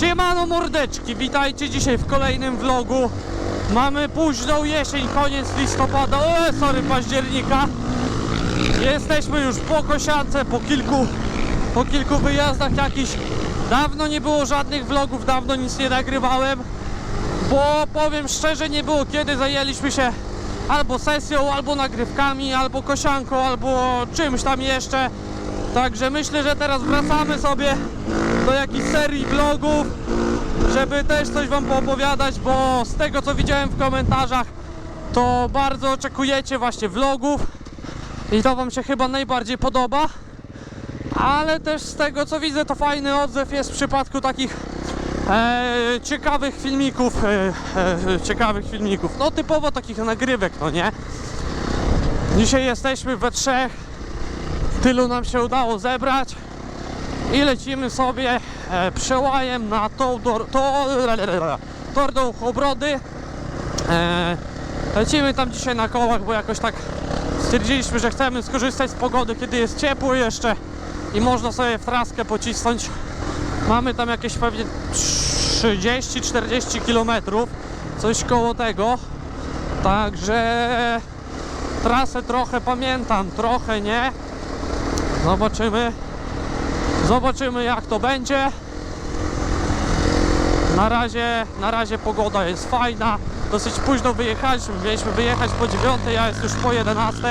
Siemano mordeczki, witajcie dzisiaj w kolejnym vlogu. Mamy późną jesień, koniec listopada, o sorry, października. Jesteśmy już po kosiance, po kilku, po kilku wyjazdach jakiś. Dawno nie było żadnych vlogów, dawno nic nie nagrywałem. Bo powiem szczerze, nie było kiedy zajęliśmy się albo sesją, albo nagrywkami, albo kosianką, albo czymś tam jeszcze. Także myślę, że teraz wracamy sobie do jakiejś serii vlogów, żeby też coś Wam poopowiadać, bo z tego co widziałem w komentarzach, to bardzo oczekujecie właśnie vlogów i to Wam się chyba najbardziej podoba. Ale też z tego co widzę, to fajny odzew jest w przypadku takich e, ciekawych filmików, e, e, ciekawych filmików, no typowo takich nagrywek, no nie? Dzisiaj jesteśmy we trzech, tylu nam się udało zebrać i lecimy sobie e, przełajem na tą tor do obrody. E, lecimy tam dzisiaj na kołach, bo jakoś tak stwierdziliśmy, że chcemy skorzystać z pogody, kiedy jest ciepło jeszcze i można sobie w traskę pocisnąć. Mamy tam jakieś pewnie 30-40 km, coś koło tego. Także trasę trochę pamiętam, trochę nie. Zobaczymy. Zobaczymy jak to będzie. Na razie, na razie pogoda jest fajna. Dosyć późno wyjechaliśmy. Mieliśmy wyjechać po 9, a jest już po 11.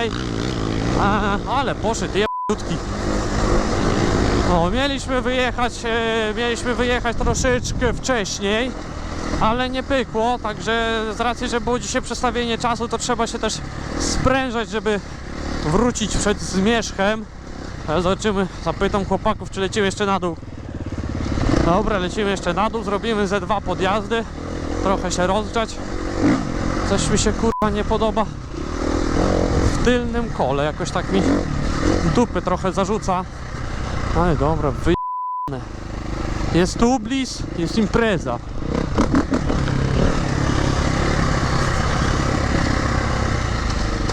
A, ale poszedł jebutki. No, mieliśmy wyjechać, e, mieliśmy wyjechać troszeczkę wcześniej, ale nie pykło, także z racji, że było dzisiaj przestawienie czasu, to trzeba się też sprężać, żeby wrócić przed zmierzchem. Zobaczymy, zapytam chłopaków, czy lecimy jeszcze na dół. Dobra, lecimy jeszcze na dół, zrobimy ze dwa podjazdy, trochę się rozgrzać. Coś mi się kurwa nie podoba w tylnym kole, jakoś tak mi dupy trochę zarzuca. Ale dobra, wyjebane. Jest tublis, jest impreza.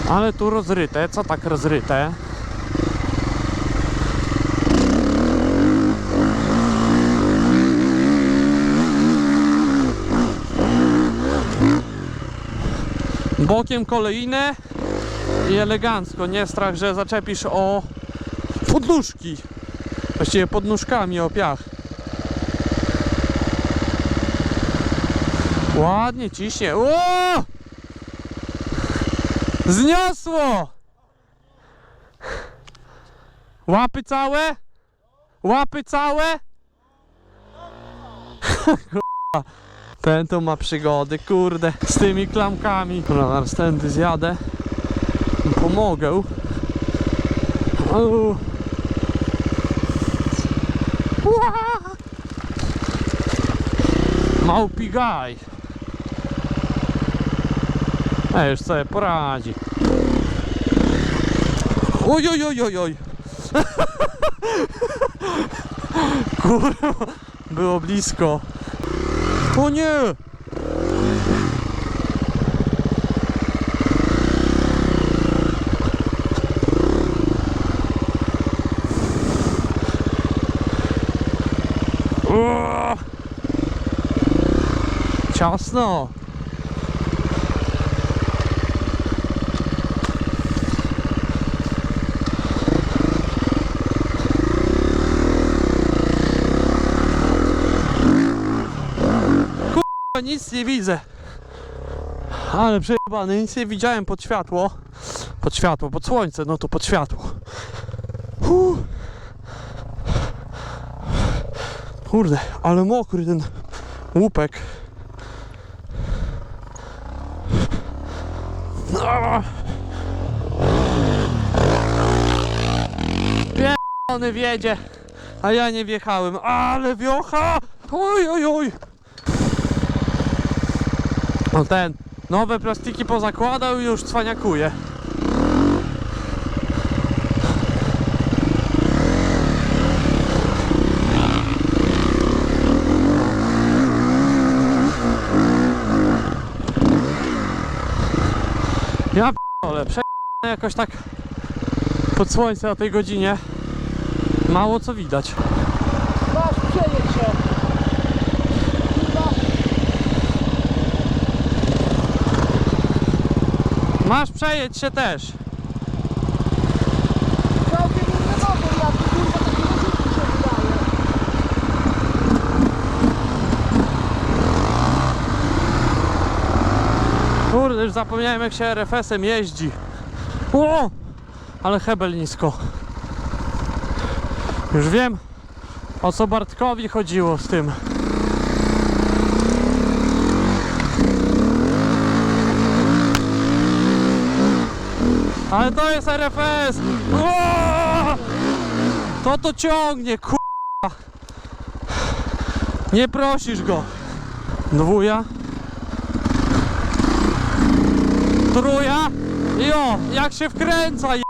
Ale tu rozryte, co tak rozryte? Bokiem kolejne i elegancko, nie strach, że zaczepisz o podnóżki. Właściwie pod nóżkami o piach. Ładnie ciśnie. O! Zniosło! Łapy całe? Łapy całe? Ten to ma przygody, kurde, z tymi klamkami. Zaraz tędy zjadę. Pomogę. Au. Małpi gaj. A już sobie poradzi. Oj, oj, oj, oj, oj. Kurwa, było blisko. O nie! Ciasno. Kurwa, nic nie widzę. Ale przejebany, nic nie widziałem pod światło. Pod światło, pod słońce, no to pod światło. Huh. Kurde, ale mokry ten łupek. Pierdolony wiedzie, a ja nie wjechałem, ale wiocha! Oj, oj, oj! No ten, nowe plastiki pozakładał i już cwaniakuje. P***ole, prze... jakoś tak pod słońce o tej godzinie mało co widać. Masz, przejedź się. Masz przejedź się też. całkiem inny motor, ja tu kurwa taki rozrzutnik się wydaje. Już zapomniałem jak się RFS-em jeździ. O! Ale hebel nisko. Już wiem o co Bartkowi chodziło z tym. Ale to jest RFS! O! To to ciągnie, kurwa! Nie prosisz go. Dwuja. Truja? I o, jak się wkręca je...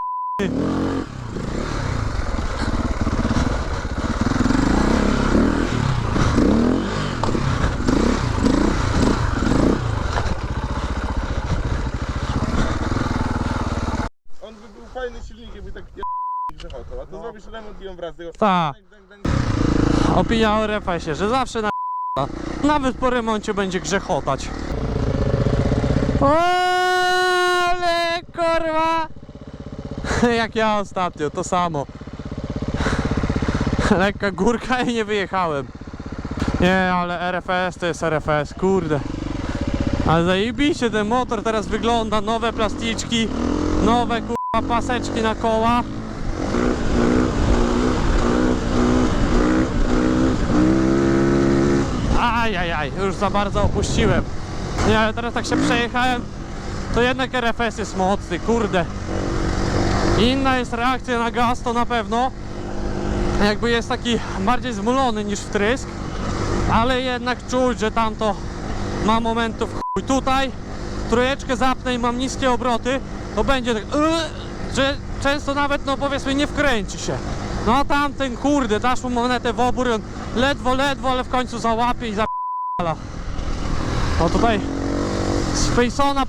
On by był fajny silnik, jakby tak grzechotał, a to zrobisz remont i on wraz z tego... Ta, opinia o RFS-ie, że zawsze na nawet po remoncie będzie grzechotać. Ale kurwa! Jak ja ostatnio, to samo. Lekka górka i nie wyjechałem. Nie, ale RFS to jest RFS, kurde. Ale zajebiście ten motor teraz wygląda, nowe plasticzki, nowe kurwa paseczki na koła. Ajajaj, już za bardzo opuściłem. Nie, ale teraz tak się przejechałem, to jednak RFS jest mocny, kurde. Inna jest reakcja na gaz, to na pewno. Jakby jest taki bardziej zmulony niż wtrysk, ale jednak czuć, że tamto ma momentów chuj. Tutaj trójeczkę zapnę i mam niskie obroty, to będzie tak, yy, że często nawet, no powiedzmy, nie wkręci się. No a tamten, kurde, dasz mu monetę w obór, on ledwo, ledwo, ale w końcu załapie i zapala. O tutaj z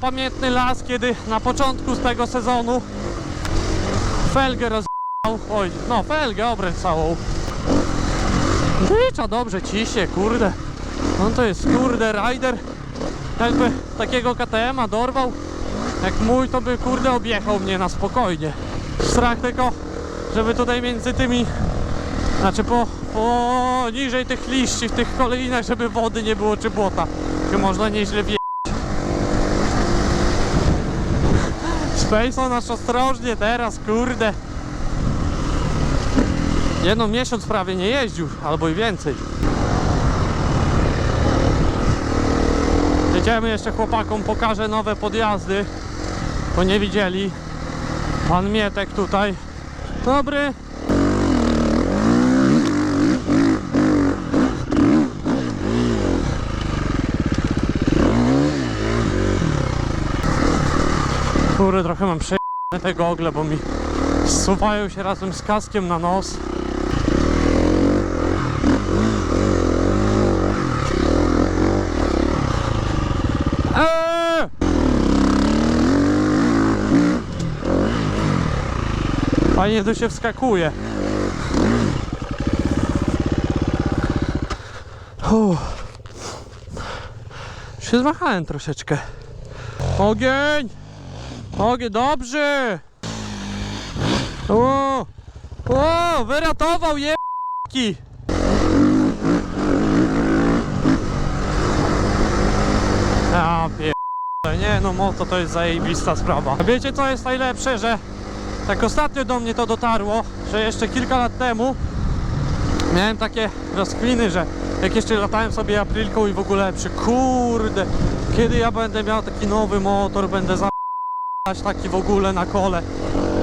pamiętny las, kiedy na początku z tego sezonu felgę rozjechał, oj, no felgę obręcz całą. Tycza dobrze ciśnie, kurde. On to jest kurde rider. Jakby takiego KTM-a dorwał, jak mój, to by kurde objechał mnie na spokojnie. Strach tylko, żeby tutaj między tymi, znaczy po, po niżej tych liści, w tych kolejnach, żeby wody nie było czy błota. Można nieźle wie. Space'o nasz ostrożnie teraz, kurde. Jedną miesiąc prawie nie jeździł, albo i więcej. Jedziemy jeszcze chłopakom, pokażę nowe podjazdy, bo nie widzieli. Pan Mietek tutaj. Dobry. Kurde, trochę mam przejęte te gogle, bo mi zsuwają się razem z kaskiem na nos. Eee! Fajnie tu się wskakuje. Uff. Się zmachałem troszeczkę. Ogień! Ogień, dobrze! O! O! Wyratował jebki! Ja pier... Nie no, moto to jest zajebista sprawa. A wiecie co jest najlepsze, że tak ostatnio do mnie to dotarło, że jeszcze kilka lat temu miałem takie rozkwiny, że jak jeszcze latałem sobie aprilką i w ogóle przy kurde, kiedy ja będę miał taki nowy motor, będę za taki w ogóle na kole.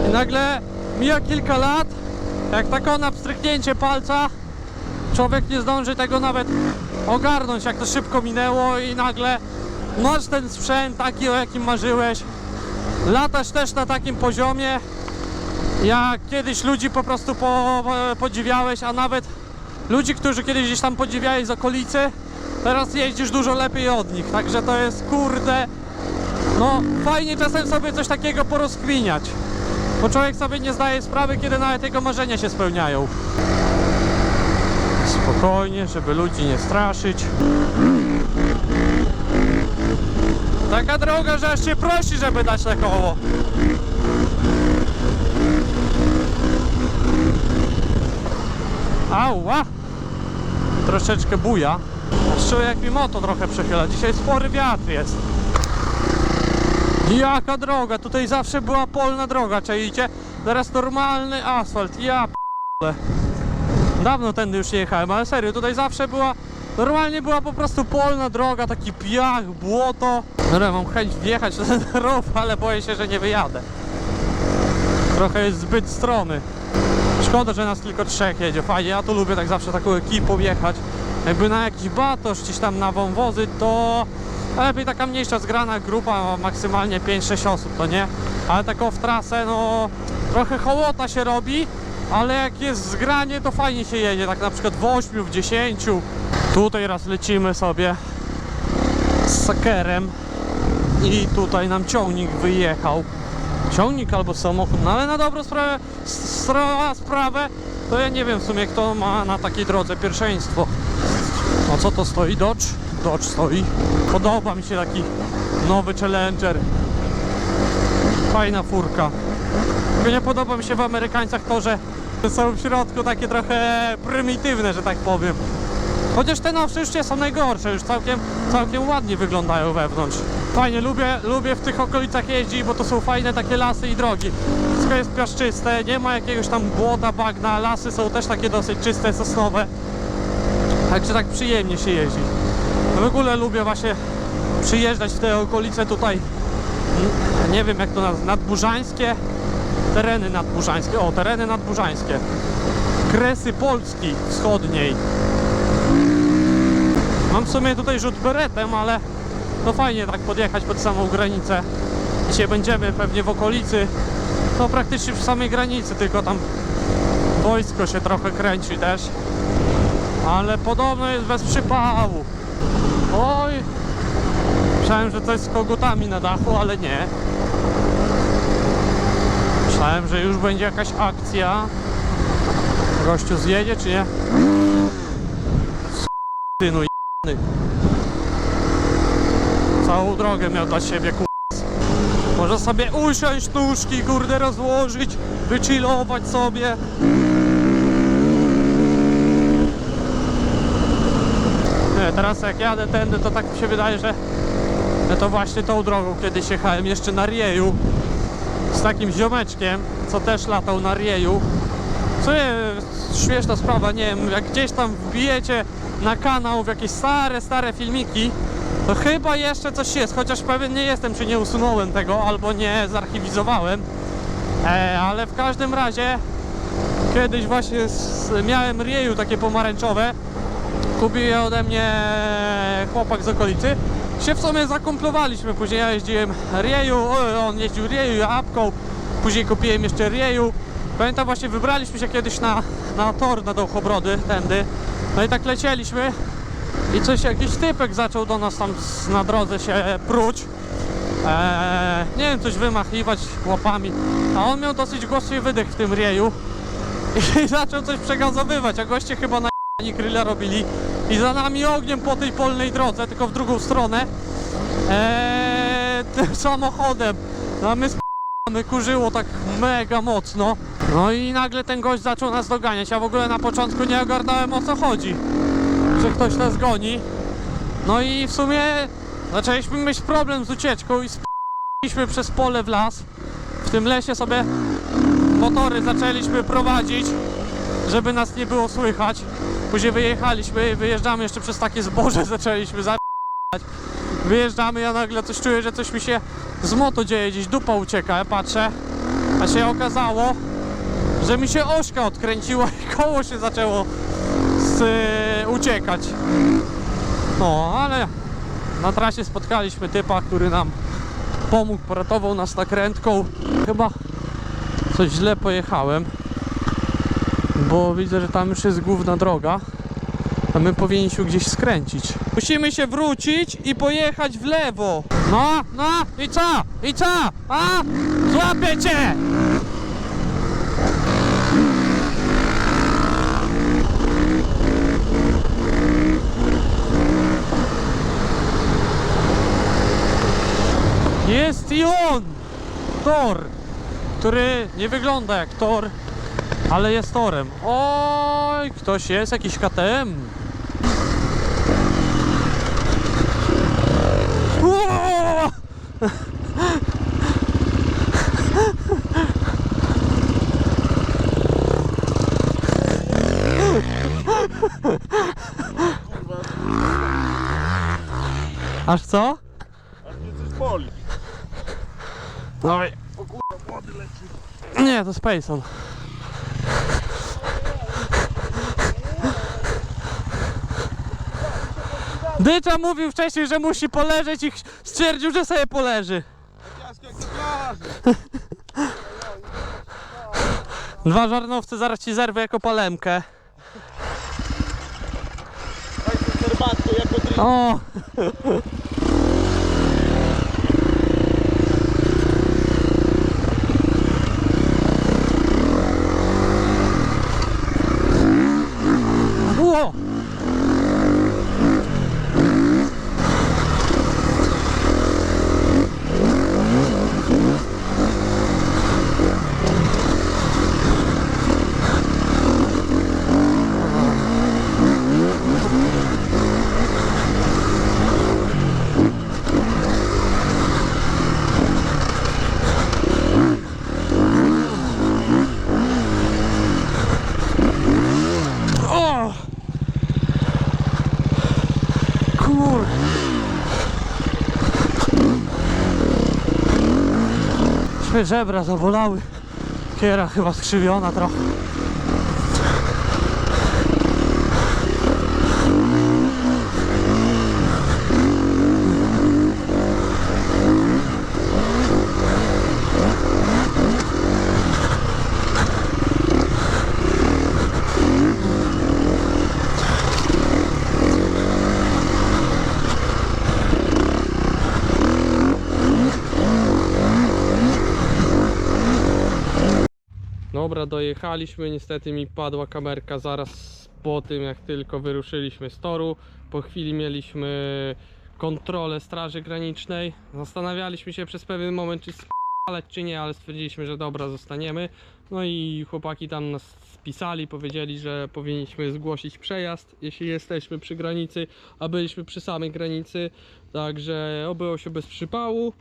I nagle mija kilka lat, jak tako na pstryknięcie palca, człowiek nie zdąży tego nawet ogarnąć, jak to szybko minęło i nagle masz ten sprzęt taki, o jakim marzyłeś, latasz też na takim poziomie, jak kiedyś ludzi po prostu po, podziwiałeś, a nawet ludzi, którzy kiedyś gdzieś tam podziwiałeś z okolicy, teraz jeździsz dużo lepiej od nich, także to jest kurde No, fajnie czasem sobie coś takiego porozkminiać. Bo człowiek sobie nie zdaje sprawy, kiedy nawet jego marzenia się spełniają. Spokojnie, żeby ludzi nie straszyć. Taka droga, że aż się prosi, żeby dać na koło. Ała! Troszeczkę buja. Czuję jak mi moto trochę przechyla. Dzisiaj spory wiatr jest. Jaka droga? Tutaj zawsze była polna droga, czaicie? Teraz normalny asfalt. Ja p***le. Dawno tędy już jechałem, ale serio, tutaj zawsze była Normalnie była po prostu polna droga, taki piach, błoto Dobra, mam chęć wjechać na ten rów, ale boję się, że nie wyjadę Trochę jest zbyt stromy Szkoda, że nas tylko trzech jedzie, fajnie, ja tu lubię tak zawsze taką ekipą jechać Jakby na jakiś batosz, gdzieś tam na wąwozy, to lepiej taka mniejsza zgrana grupa, maksymalnie 5-6 osób, to nie? Ale taką w trasę, no trochę hołota się robi, ale jak jest zgranie, to fajnie się jedzie, tak na przykład w 8, w 10. Tutaj raz lecimy sobie z sakerem i tutaj nam ciągnik wyjechał. Ciągnik albo samochód, no ale na dobrą sprawę, spra- sprawę to ja nie wiem w sumie kto ma na takiej drodze pierwszeństwo. O co to stoi? Dodge? Dodge stoi. Podoba mi się taki nowy Challenger. Fajna furka. Tylko nie podoba mi się w Amerykańcach to, że są w środku takie trochę prymitywne, że tak powiem. Chociaż te nowsze już nie są najgorsze, już całkiem, całkiem ładnie wyglądają wewnątrz. Fajnie, lubię, lubię w tych okolicach jeździć, bo to są fajne takie lasy i drogi. Wszystko jest piaszczyste, nie ma jakiegoś tam błota, bagna, lasy są też takie dosyć czyste, sosnowe. Także tak przyjemnie się jeździ. W ogóle lubię właśnie przyjeżdżać w te okolice tutaj, nie wiem jak to nazwać, nadburzańskie, tereny nadburzańskie, o tereny nadburzańskie, kresy Polski wschodniej. Mam w sumie tutaj rzut beretem, ale no fajnie tak podjechać pod samą granicę. Dzisiaj będziemy pewnie w okolicy, no praktycznie przy samej granicy, tylko tam wojsko się trochę kręci też. Ale podobno jest bez przypału. Oj, myślałem, że coś z kogutami na dachu, ale nie. Myślałem, że już będzie jakaś akcja. Gościu zjedzie, czy nie? Synu jebany. Całą drogę miał dla siebie, kur... Może sobie usiąść, nóżki, kurde, rozłożyć, wychillować sobie. Nie, teraz jak jadę tędy, to tak mi się wydaje, że że to właśnie tą drogą kiedyś jechałem jeszcze na Rieju z takim ziomeczkiem, co też latał na Rieju. Co jest śmieszna sprawa, nie wiem, jak gdzieś tam wbijecie na kanał w jakieś stare, stare filmiki, to chyba jeszcze coś jest, chociaż pewien nie jestem, czy nie usunąłem tego, albo nie zarchiwizowałem. E, ale w każdym razie kiedyś właśnie z, miałem Rieju takie pomarańczowe, kupił ode mnie chłopak z okolicy. Się w sumie zakumplowaliśmy, później ja jeździłem Rieju, on jeździł Rieju, ja Apką, później kupiłem jeszcze Rieju. Pamiętam właśnie wybraliśmy się kiedyś na, na tor na Dołchobrody, tędy. No i tak lecieliśmy i coś, jakiś typek zaczął do nas tam na drodze się pruć. Eee, nie wiem, coś wymachiwać łapami. A on miał dosyć głośny wydech w tym Rieju i zaczął coś przegazowywać, a goście chyba na grilla robili i za nami ogniem po tej polnej drodze, tylko w drugą stronę eee, tym samochodem. No a my kurzyło tak mega mocno. No i nagle ten gość zaczął nas doganiać. Ja w ogóle na początku nie ogarnąłem o co chodzi, że ktoś nas goni. No i w sumie zaczęliśmy mieć problem z ucieczką i spiliśmy przez pole w las. W tym lesie sobie motory zaczęliśmy prowadzić żeby nas nie było słychać. Później wyjechaliśmy, wyjeżdżamy jeszcze przez takie zboże, zaczęliśmy za Wyjeżdżamy, ja nagle coś czuję, że coś mi się z moto dzieje, gdzieś dupa ucieka, ja patrzę, a się okazało, że mi się ośka odkręciła i koło się zaczęło z, uciekać. No, ale na trasie spotkaliśmy typa, który nam pomógł, poratował nas nakrętką. Chyba coś źle pojechałem bo widzę, że tam już jest główna droga, a my powinniśmy gdzieś skręcić. Musimy się wrócić i pojechać w lewo. No, no, i co? I co? A? Złapię cię! Jest i on! Tor! Który nie wygląda jak tor, ale jest torem. Oj, ktoś jest, jakiś KTM. Uuu! Aż co? aż mnie coś boli. Dawaj. O kurwa, młody leci. Nie, to Spaceon. Dycza mówił wcześniej, że musi poleżeć i stwierdził, że sobie poleży. Dwa żarnowce zaraz ci zerwę jako palemkę. O! Się żebra zabolały. Kiera chyba skrzywiona trochę. Dobra, dojechaliśmy. Niestety mi padła kamerka zaraz po tym, jak tylko wyruszyliśmy z toru. Po chwili mieliśmy kontrolę Straży Granicznej. Zastanawialiśmy się przez pewien moment, czy spalać, czy nie, ale stwierdziliśmy, że dobra, zostaniemy. No i chłopaki tam nas spisali, powiedzieli, że powinniśmy zgłosić przejazd, jeśli jesteśmy przy granicy, a byliśmy przy samej granicy. Także obyło się bez przypału.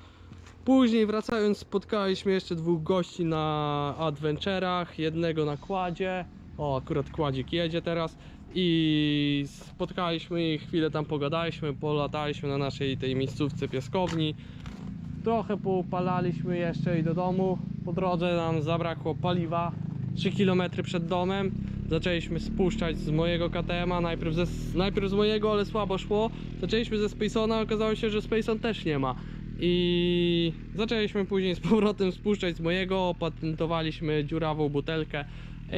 Później wracając spotkaliśmy jeszcze dwóch gości na adventurach, jednego na kładzie, o akurat kładzik jedzie teraz i spotkaliśmy ich, chwilę tam pogadaliśmy, polataliśmy na naszej tej miejscówce piaskowni. Trochę poupalaliśmy jeszcze i do domu, po drodze nam zabrakło paliwa, 3 km przed domem. Zaczęliśmy spuszczać z mojego KTM-a, najpierw, najpierw z mojego, ale słabo szło. Zaczęliśmy ze Spacona, okazało się, że Spaceon też nie ma. I zaczęliśmy później z powrotem spuszczać z mojego, opatentowaliśmy dziurawą butelkę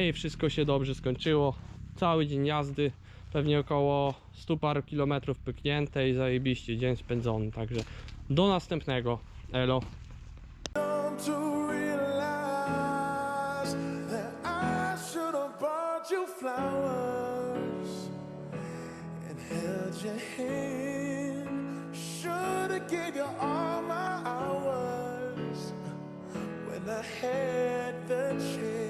i wszystko się dobrze skończyło. Cały dzień jazdy, pewnie około 100 paru kilometrów pyknięte i zajebiście dzień spędzony, także do następnego, elo. come to all my hours when I had the chance.